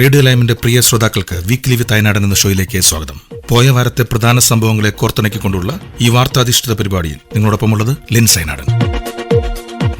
Radio ലൈമിന്റെ പ്രിയ ശ്രോതാക്കൾക്ക് weekly വിത്ത് അയനാടൻ എന്ന ഷോയിലേക്ക് സ്വാഗതം. പോയ വാരത്തെ പ്രധാന സംഭവങ്ങളെ കോർത്തിണക്കിക്കൊണ്ടുള്ള ഈ വാർത്താധിഷ്ഠിത പരിപാടിയിൽ നിങ്ങളോടൊപ്പമുള്ളത് ലിൻസ് അയനാടൻ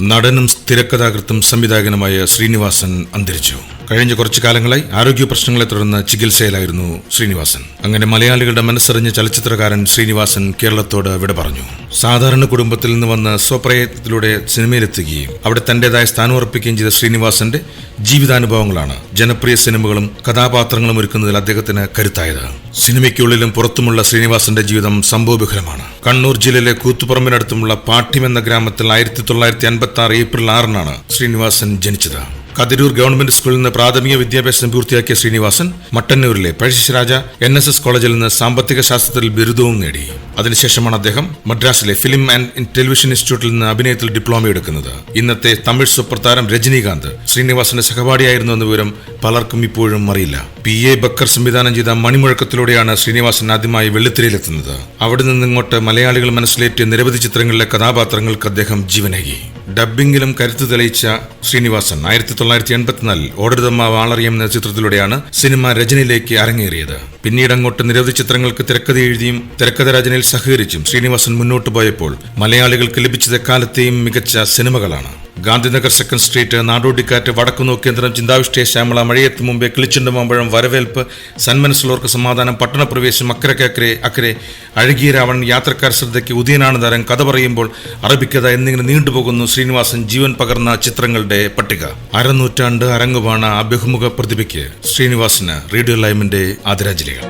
നടനും തിരക്കഥാകൃത്തും സംവിധായകനുമായ ശ്രീനിവാസൻ അന്തരിച്ചു. കഴിഞ്ഞ കുറച്ചു കാലങ്ങളായി ആരോഗ്യ പ്രശ്നങ്ങളെ തുടർന്ന് ചികിത്സയിലായിരുന്നു ശ്രീനിവാസൻ. അങ്ങനെ മലയാളികളുടെ മനസ്സറിഞ്ഞ ചലച്ചിത്രകാരൻ ശ്രീനിവാസൻ കേരളത്തോട് വിട പറഞ്ഞു. സാധാരണ കുടുംബത്തിൽ നിന്ന് വന്ന് സ്വപ്രയത്നത്തിലൂടെ സിനിമയിലെത്തുകയും അവിടെ തന്റേതായ സ്ഥാനം ഉറപ്പിക്കുകയും ചെയ്ത ശ്രീനിവാസന്റെ ജീവിതാനുഭവങ്ങളാണ് ജനപ്രിയ സിനിമകളും കഥാപാത്രങ്ങളും ഒരുക്കുന്നതിൽ അദ്ദേഹത്തിന് കരുത്തായത്. സിനിമയ്ക്കുള്ളിലും പുറത്തുമുള്ള ശ്രീനിവാസന്റെ ജീവിതം സംഭവബഹുലമാണ് കണ്ണൂർ ജില്ലയിലെ കൂത്തുപറമ്പിനടുത്തുമുള്ള പാഠ്യം എന്ന ഗ്രാമത്തിൽ ആയിരത്തി തൊള്ളായിരത്തി അൻപത്തി ആറ് ഏപ്രിൽ ആറിനാണ് ശ്രീനിവാസൻ ജനിച്ചത്. കതിരൂർ ഗവൺമെന്റ് സ്കൂളിൽ നിന്ന് പ്രാഥമിക വിദ്യാഭ്യാസം പൂർത്തിയാക്കിയ ശ്രീനിവാസൻ മട്ടന്നൂരിലെ പഴശ്ശിരാജ എൻ എസ് എസ് കോളേജിൽ നിന്ന് സാമ്പത്തിക ശാസ്ത്രത്തിൽ ബിരുദവും നേടി. അതിനുശേഷമാണ് അദ്ദേഹം മദ്രാസിലെ ഫിലിം ആൻഡ് ടെലിവിഷൻ ഇൻസ്റ്റിറ്റ്യൂട്ടിൽ നിന്ന് അഭിനയത്തിൽ ഡിപ്ലോമ എടുക്കുന്നത്. ഇന്നത്തെ തമിഴ് സൂപ്പർ താരം രജനീകാന്ത് ശ്രീനിവാസന്റെ സഹപാഠിയായിരുന്നു എന്ന വിവരം പലർക്കും ഇപ്പോഴും അറിയില്ല. പി. എ. ബക്കർ സംവിധാനം ചെയ്ത മണിമുഴക്കത്തിലൂടെയാണ് ശ്രീനിവാസൻ ആദ്യമായി വെള്ളിത്തിരയിലെത്തുന്നത്. അവിടെ നിന്ന് ഇങ്ങോട്ട് മലയാളികൾ മനസ്സിലേറ്റിയ നിരവധി ചിത്രങ്ങളിലെ കഥാപാത്രങ്ങൾക്ക് അദ്ദേഹം ജീവനേകി. ഡബ്ബിംഗിലും കരുത്ത് തെളിയിച്ച ശ്രീനിവാസൻ. ആയിരത്തി തൊള്ളായിരത്തി എൺപത്തിനാലിൽ ഓടരുതമ്മ വാളറിയം എന്ന ചിത്രത്തിലൂടെയാണ് സിനിമ രചനയിലേക്ക് അരങ്ങേറിയത്. പിന്നീട് അങ്ങോട്ട് നിരവധി ചിത്രങ്ങൾക്ക് തിരക്കഥ എഴുതിയും തിരക്കഥ രചനയിൽ സഹകരിച്ചും ശ്രീനിവാസൻ മുന്നോട്ട് പോയപ്പോൾ മലയാളികൾക്ക് ലഭിച്ചത് എക്കാലത്തെയും മികച്ച സിനിമകളാണ്. ഗാന്ധിനഗർ സെക്കൻഡ് സ്ട്രീറ്റ് നാടോടിക്കാറ്റ് വടക്കുനോ കേന്ദ്രം ചിന്താവിഷ്ടയ ശ്യാമള മഴയത്ത് മുമ്പേ കിളിച്ചുണ്ട മാമ്പഴം വരവേൽപ്പ് സന്മനസ്സുള്ളവർക്ക് സമാധാനം പട്ടണപ്രവേശം അക്കരക്കക്കരെ അക്കരെ അഴകിയ രാവൺ യാത്രക്കാർ ശ്രദ്ധയ്ക്ക് ഉദയനാണ് തരം കഥ പറയുമ്പോൾ അറബിക്കഥ എന്നിങ്ങനെ നീണ്ടുപോകുന്നു ശ്രീനിവാസൻ ജീവൻ പകർന്ന ചിത്രങ്ങളുടെ പട്ടിക. അരനൂറ്റാണ്ട് അരങ്ങുവാണ അഭിമുഖ പ്രതിഭയ്ക്ക് ശ്രീനിവാസന് റേഡിയോ ലൈമിന്റെ ആദരാഞ്ജലികൾ.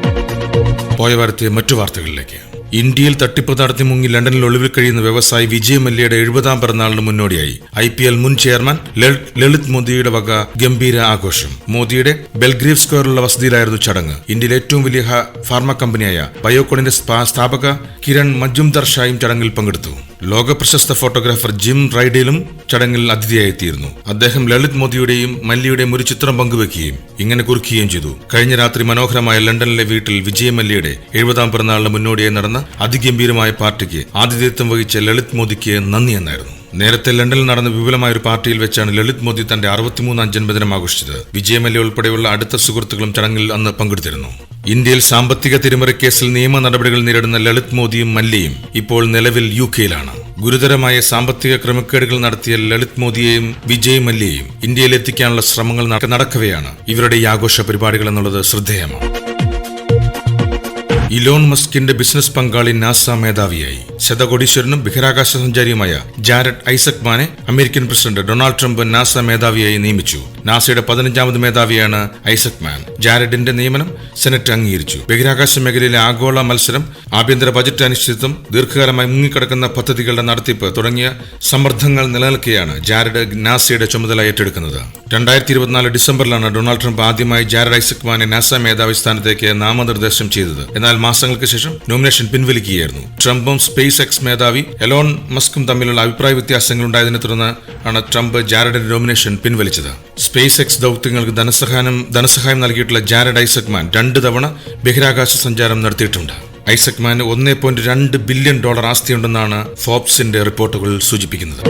പോയ വാരത്തെ മറ്റു വാർത്തകളിലേക്ക്. ഇന്ത്യയിൽ തട്ടിപ്പ് നടത്തി മുങ്ങി ലണ്ടനിൽ ഒളിവിൽ കഴിയുന്ന വ്യവസായി വിജയ് മല്യയുടെ എഴുപതാം പിറന്നാളിന് മുന്നോടിയായി. ഐ പി എൽ മുൻ ചെയർമാൻ ലളിത് മോദിയുടെ വക ഗംഭീര ആഘോഷം. മോദിയുടെ ബെൽഗ്രേവ് സ്ക്വയറിലുള്ള വസതിയിലായിരുന്നു ചടങ്ങ്. ഇന്ത്യയിലെ ഏറ്റവും വലിയ ഫാർമ കമ്പനിയായ ബയോകോണിന്റെ സ്ഥാപക കിരൺ മജുംദർ ഷായും ചടങ്ങിൽ പങ്കെടുത്തു. ലോക പ്രശസ്ത ഫോട്ടോഗ്രാഫർ ജിം റൈഡിലും ചടങ്ങിൽ അതിഥിയായെത്തിയിരുന്നു അദ്ദേഹം ലളിത് മോദിയുടെയും മല്യയുടെയും ഒരു ചിത്രം പങ്കുവെക്കുകയും ഇങ്ങനെ കുറിക്കുകയും ചെയ്തു. കഴിഞ്ഞ രാത്രി മനോഹരമായ ലണ്ടനിലെ വീട്ടിൽ വിജയ് മല്യയുടെ എഴുപതാം പിറന്നാളിന് മുന്നോടിയായി നടന്ന അതിഗംഭീരമായ പാർട്ടിക്ക് ആതിഥേയത്വം വഹിച്ച ലളിത് മോദിക്ക് നന്ദി എന്നായിരുന്നു. നേരത്തെ ലണ്ടനിൽ നടന്ന വിപുലമായ ഒരു പാർട്ടിയിൽ വെച്ചാണ് ലളിത് മോദി തന്റെ അറുപത്തിമൂന്നാം ജന്മദിനം ആഘോഷിച്ചത്. വിജയമല്യ ഉൾപ്പെടെയുള്ള അടുത്ത സുഹൃത്തുക്കളും ചടങ്ങിൽ അന്ന് പങ്കെടുത്തിരുന്നു. ഇന്ത്യയിൽ സാമ്പത്തിക തിരിമറി കേസിൽ നിയമ നടപടികൾ നേരിടുന്ന ലളിത് മോദിയും മല്യയും ഇപ്പോൾ നിലവിൽ യു കെയിലാണ് ഗുരുതരമായ സാമ്പത്തിക ക്രമക്കേടുകൾ നടത്തിയ ലളിത് മോദിയെയും വിജയ് മല്യയെയും ഇന്ത്യയിലെത്തിക്കാനുള്ള ശ്രമങ്ങൾ നട- നടക്കവെയാണ് ഇവരുടെ ഈ ആഘോഷ പരിപാടികൾ എന്നുള്ളത് ശ്രദ്ധേയമാണ്. ഇലോൺ മസ്കിന്റെ ബിസിനസ് പങ്കാളി നാസ മേധാവിയായി. ശതകോടീശ്വരനും ബഹിരാകാശ സഞ്ചാരിയുമായ Jared Isaacman American president Donald Trump NASA മേധാവിയായി നിയമിച്ചു. നാസയുടെ പതിനഞ്ചാമത് മേധാവിയാണ് ഐസക് മാൻ. ജാരഡിന്റെ നിയമനം സെനറ്റ് അംഗീകരിച്ചു. ബഹിരാകാശ മേഖലയിലെ ആഗോള മത്സരം ആഭ്യന്തര ബജറ്റ് അനിശ്ചിതത്വം ദീർഘകാലമായി മുങ്ങിക്കിടക്കുന്ന പദ്ധതികളുടെ നടത്തിപ്പ് തുടങ്ങിയ സമ്മർദ്ദങ്ങൾ നിലനിൽക്കെയാണ് ജാരഡ് നാസയുടെ ചുമതല ഏറ്റെടുക്കുന്നത്. രണ്ടായിരത്തി ഇരുപത്തിനാല് ഡിസംബറിലാണ് ഡൊണാൾഡ് ട്രംപ് ആദ്യമായി ജാരഡ് ഐസക് മാനെ നാസ മേധാവി സ്ഥാനത്തേക്ക് നാമനിർദ്ദേശം ചെയ്തത്. എന്നാൽ മാസങ്ങൾക്ക് ശേഷം നോമിനേഷൻ പിൻവലിക്കുകയായിരുന്നു. ട്രംപും സ്പേസ് എക്സ് മേധാവി എലോൺ മസ്കും തമ്മിലുള്ള അഭിപ്രായ വ്യത്യാസങ്ങൾ ഉണ്ടായതിനെ തുടർന്ന് ആണ് ട്രംപ് ജാരഡിന്റെ നോമിനേഷൻ പിൻവലിച്ചത്. സ്പേസ് എക്സ് ദൗത്യങ്ങൾക്ക് ധനസഹായം ധനസഹായം നൽകിയിട്ടുള്ള ജാരഡ് ഐസക്മാൻ രണ്ട് തവണ ബഹിരാകാശ സഞ്ചാരം നടത്തിയിട്ടുണ്ട്. ഐസക്മാന് ഒന്നേ പോയിന്റ് രണ്ട് ബില്യൺ ഡോളർ ആസ്തിയുണ്ടെന്നാണ് ഫോബ്സിന്റെ റിപ്പോർട്ടുകൾ സൂചിപ്പിക്കുന്നത്.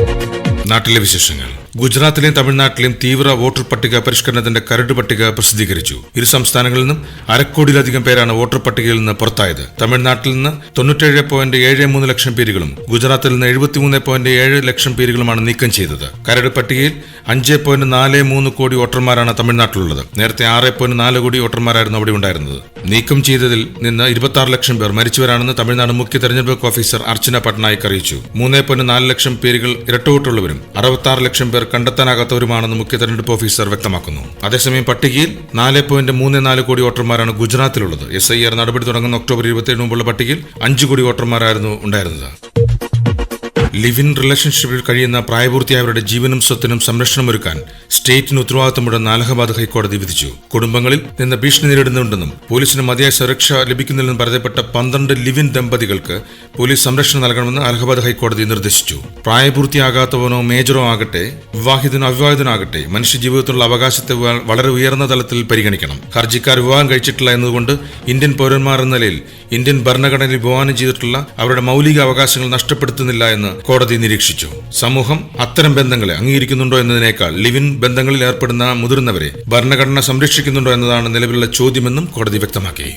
നാട്ടിലെ വിശേഷങ്ങൾ. ഗുജറാത്തിലെയും തമിഴ്നാട്ടിലെയും തീവ്ര വോട്ടർ പട്ടിക പരിഷ്കരണത്തിന്റെ കരട് പട്ടിക പ്രസിദ്ധീകരിച്ചു. ഇരു സംസ്ഥാനങ്ങളിൽ നിന്നും അരക്കോടിയിലധികം പേരാണ് വോട്ടർ പട്ടികയിൽ നിന്ന് പുറത്തായത്. തമിഴ്നാട്ടിൽ നിന്ന് തൊണ്ണൂറ്റേഴ് പോയിന്റ് ഏഴ് മൂന്ന് ലക്ഷം പേരുകളും ഗുജറാത്തിൽ നിന്ന് എഴുപത്തിമൂന്ന് പോയിന്റ് ഏഴ് ലക്ഷം പേരുകളുമാണ് നീക്കം ചെയ്തത്. കരട് പട്ടികയിൽ അഞ്ച് പോയിന്റ് നാല് മൂന്ന് കോടി വോട്ടർമാരാണ് തമിഴ്നാട്ടിലുള്ളത്. നേരത്തെ ആറ് പോയിന്റ് നാല് കോടി വോട്ടർമാരായിരുന്നു അവിടെ ഉണ്ടായിരുന്നത്. നീക്കം ചെയ്തതിൽ നിന്ന് ഇരുപത്തി ലക്ഷം പേർ മരിച്ചവരാണെന്ന് തമിഴ്നാട് മുഖ്യ തെരഞ്ഞെടുപ്പ് ഓഫീസർ അർച്ചന പട്നായിക് അറിയിച്ചു. മൂന്ന് പോയിന്റ് നാല് ലക്ഷം പേരുകൾ ഇരട്ടവോട്ടുള്ളവരും അറുപത്തി ലക്ഷം പേർ കണ്ടെത്താനാകാത്തവരുമാണെന്ന് മുഖ്യ തെരഞ്ഞെടുപ്പ് ഓഫീസർ വ്യക്തമാക്കുന്നു. അതേസമയം പട്ടികയിൽ നാല് പോയിന്റ് മൂന്ന് നാല് കോടി വോട്ടർമാരാണ് ഗുജറാത്തിലുള്ളത്. എസ് ഐ ആർ നടപടി തുടങ്ങുന്ന ഒക്ടോബർ ഇരുപത്തിയേഴ് മുമ്പുള്ള പട്ടികയിൽ അഞ്ച് കോടി വോട്ടർമാരായിരുന്നു ഉണ്ടായിരുന്നത്. ലിവ് ഇൻ റിലേഷൻഷിപ്പിൽ കഴിയുന്ന പ്രായപൂർത്തിയായവരുടെ ജീവനും സ്വത്തിനും സംരക്ഷണമൊരുക്കാൻ സ്റ്റേറ്റിന് ഉത്തരവാദിത്തമുണ്ടെന്ന് അലഹബാദ് ഹൈക്കോടതി വിധിച്ചു. കുടുംബങ്ങളിൽ നിന്ന് ഭീഷണി നേരിടുന്നുണ്ടെന്നും പോലീസിന് മതിയായ സുരക്ഷ ലഭിക്കുന്നില്ലെന്നും പരാതിപ്പെട്ട പന്ത്രണ്ട് ലിവ് ഇൻ ദമ്പതികൾക്ക് പോലീസ് സംരക്ഷണം നൽകണമെന്ന് അലഹബാദ് ഹൈക്കോടതി നിർദ്ദേശിച്ചു. പ്രായപൂർത്തിയാകാത്തവനോ മേജറോ ആകട്ടെ വിവാഹിതനോ അവിവാഹിതനാകട്ടെ മനുഷ്യജീവിതത്തിലുള്ള അവകാശത്തെ വളരെ ഉയർന്ന തലത്തിൽ പരിഗണിക്കണം. ഹർജിക്കാർ വിവാഹം കഴിച്ചിട്ടില്ല എന്നതുകൊണ്ട് ഇന്ത്യൻ പൗരന്മാർ എന്ന നിലയിൽ ഇന്ത്യൻ ഭരണഘടനയിൽ വിവാഹം ചെയ്തിട്ടുള്ള അവരുടെ മൗലിക അവകാശങ്ങൾ നഷ്ടപ്പെടുത്തുന്നില്ല എന്ന് കോടതി നിരീക്ഷിച്ചു. സമൂഹം അത്തരം ബന്ധങ്ങളെ അംഗീകരിക്കുന്നുണ്ടോ എന്നതിനേക്കാൾ ലിവിൻ ബന്ധങ്ങളിൽ ഏർപ്പെടുന്ന മുതിർന്നവരെ ഭരണഘടന സംരക്ഷിക്കുന്നുണ്ടോ എന്നതാണ് നിലവിലുള്ള ചോദ്യമെന്നും കോടതി വ്യക്തമാക്കി.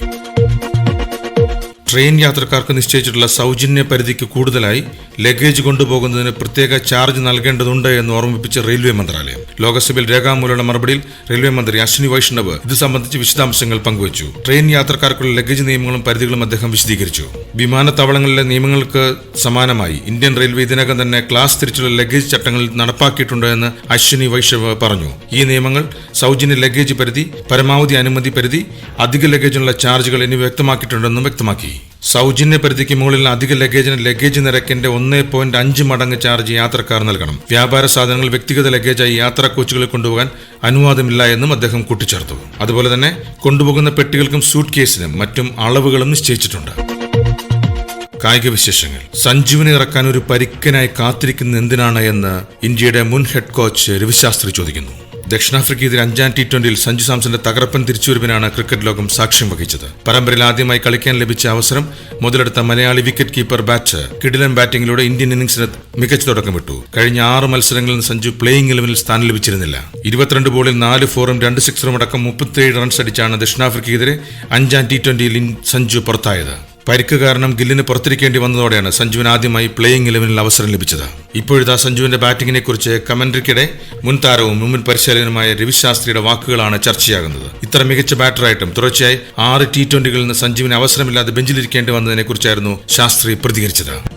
ട്രെയിൻ യാത്രക്കാർക്ക് നിശ്ചയിച്ചിട്ടുള്ള സൗജന്യ പരിധിക്ക് കൂടുതലായി ലഗേജ് കൊണ്ടുപോകുന്നതിന് പ്രത്യേക ചാർജ് നൽകേണ്ടതുണ്ട് എന്ന് ഓർമ്മിപ്പിച്ച റെയിൽവേ മന്ത്രാലയം. ലോക്സഭയിൽ രേഖാമൂലമുള്ള മറുപടിയിൽ റെയിൽവേ മന്ത്രി അശ്വിനി വൈഷ്ണവ് ഇത് സംബന്ധിച്ച് വിശദാംശങ്ങൾ പങ്കുവച്ചു. ട്രെയിൻ യാത്രക്കാർക്കുള്ള ലഗേജ് നിയമങ്ങളും പരിധികളും അദ്ദേഹം വിശദീകരിച്ചു. വിമാനത്താവളങ്ങളിലെ നിയമങ്ങൾക്ക് സമാനമായി ഇന്ത്യൻ റെയിൽവേ ഇതിനകം തന്നെ ക്ലാസ് തിരിച്ചുള്ള ലഗേജ് ചട്ടങ്ങൾ നടപ്പാക്കിയിട്ടുണ്ട് എന്ന് അശ്വിനി വൈഷ്ണവ് പറഞ്ഞു. ഈ നിയമങ്ങൾ സൗജന്യ ലഗേജ് പരിധി പരമാവധി അനുമതി പരിധി അധിക ലഗേജിനുള്ള ചാർജുകൾ എന്നിവ വ്യക്തമാക്കിയിട്ടുണ്ടെന്നും വ്യക്തമാക്കി. സൗജന്യ പരിധിക്ക് മുകളിൽ അധിക ലഗേജിന് ലഗേജ് നിരക്കിന്റെ ഒന്നേ പോയിന്റ് അഞ്ച് മടങ്ങ് ചാർജ് യാത്രക്കാർ നൽകണം. വ്യാപാര സാധനങ്ങൾ വ്യക്തിഗത ലഗേജായി യാത്രാ കോച്ചുകളിൽ കൊണ്ടുപോകാൻ അനുവാദമില്ല എന്നും അദ്ദേഹം കൂട്ടിച്ചേർത്തു. അതുപോലെ തന്നെ കൊണ്ടുപോകുന്ന പെട്ടികൾക്കും സൂട്ട് കേസിനും മറ്റും അളവുകളും നിശ്ചയിച്ചിട്ടുണ്ട്. കായിക വിശേഷങ്ങൾ. സഞ്ജീവിനെ ഇറക്കാൻ ഒരു പരിക്കനായി കാത്തിരിക്കുന്ന എന്തിനാണ് എന്ന് ഇന്ത്യയുടെ മുൻ ഹെഡ് കോച്ച് രവിശാസ്ത്രി ചോദിക്കുന്നു. ദക്ഷിണാഫ്രിക്കയിൽ അഞ്ചാം ടി ട്വന്റിയിൽ സഞ്ജു സാംസന്റെ തകർപ്പൻ തിരിച്ചുവരവിനാണ് ക്രിക്കറ്റ് ലോകം സാക്ഷ്യം വഹിച്ചത്. പരമ്പരയിൽ ആദ്യമായി കളിക്കാൻ ലഭിച്ച അവസരം മുതലെടുത്ത മലയാളി വിക്കറ്റ് കീപ്പർ ബാറ്റ് കിഡിലൻ ബാറ്റിംഗിലൂടെ ഇന്ത്യൻ ഇന്നിംഗ്സിന് മികച്ച തുടക്കം വിട്ടു. കഴിഞ്ഞ ആറ് മത്സരങ്ങളിൽ സഞ്ജു പ്ലേയിംഗ് ഇലവനിൽ സ്ഥാനം ലഭിച്ചിരുന്നില്ല. ഇരുപത്തിരണ്ട് ബോളിൽ നാല് ഫോറും രണ്ട് സിക്സറും അടക്കം മുപ്പത്തിയേഴ് റൺസ് അടിച്ചാണ് ദക്ഷിണാഫ്രിക്കയ്ക്കെതിരെ അഞ്ചാം ടി ട്വന്റിയിൽ സഞ്ജു പുറത്തായത്. പരിക്ക് കാരണം ഗില്ലിന് പുറത്തിരിക്കേണ്ടി വന്നതോടെയാണ് സഞ്ജുവിന് ആദ്യമായി പ്ലേയിംഗ് ഇലവനിൽ അവസരം ലഭിച്ചത്. ഇപ്പോഴത്തെ സഞ്ജുവിന്റെ ബാറ്റിംഗിനെ കുറിച്ച് കമന്ററിക്കിടെ മുൻ താരവും മുൻ പരിശീലകനുമായ രവിശാസ്ത്രിയുടെ വാക്കുകളാണ് ചർച്ചയാകുന്നത്. ഇത്ര മികച്ച ബാറ്ററായിട്ടും തുടർച്ചയായി ആറ് ടി ട്വന്റികളിൽ നിന്ന് സഞ്ജുവിന് അവസരമില്ലാതെ ബെഞ്ചിലിരിക്കേണ്ടി വന്നതിനെ കുറിച്ചായിരുന്നു ശാസ്ത്രി പ്രതികരിച്ചത്.